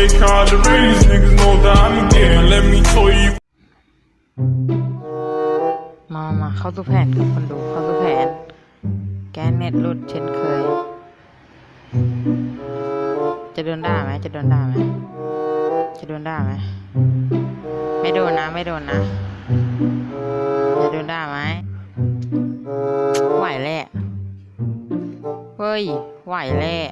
make all the realest niggas know that I'm again. Let me tell you. มามาเข้าสู่แผนกับคนดูเข้าสู่แผน แกนเน็ตหลุดเช่นเคย จะโดนด่าไหมจะโดนด่าไหมจะโดนด่าไหมไม่โดนนะ ไม่โดนนะ จะโดนด่าไหมไหวแหละเฮ้ย ไหวแล้ว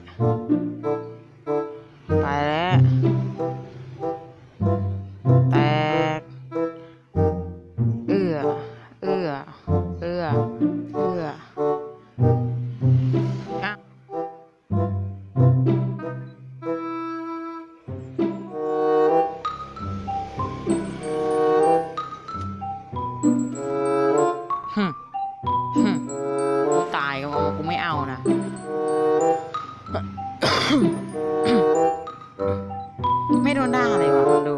ไม่โดนด่าเลยวะคนดู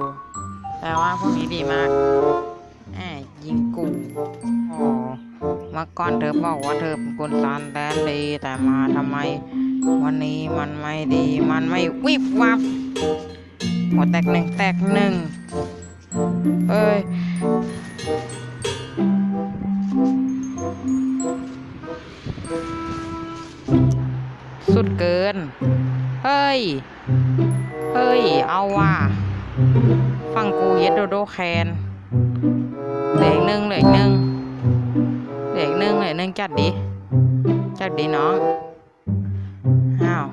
แต่ว่าพวกนี้ดีมากแอบยิงกูอ๋อเมื่อก่อนเธอบอกว่าเธอเป็นคนซันแดนดี แต่มาทำไม วันนี้มันไม่ดี มันไม่วิบวับหัวแตกหนึ่งแตกหนึ่งเอ้ยสุดเกิน เฮ้ยเฮ้ย เอาว่ะฟังกูเย็ดโดโดแคนเหลืออีกหนึ่งเหลืออีกหนึ่งเหลืออีกหนึ่งเหลืออกหนึ่งจัดดิจัดดิน้องอ้าว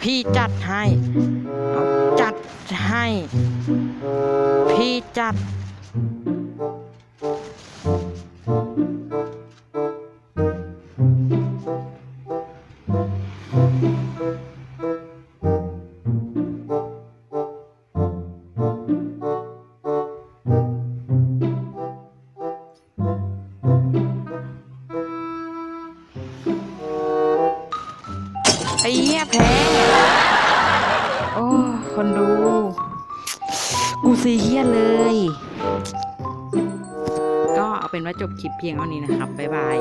พี่จัดให้เอาจัดให้ พี่จัด ไอ้เหี้ยแพ้โอ้คนดู กูซีเฮียเลย ก็เอาเป็นว่าจบคลิปเพียงเท่านี้นะครับ บ๊ายบาย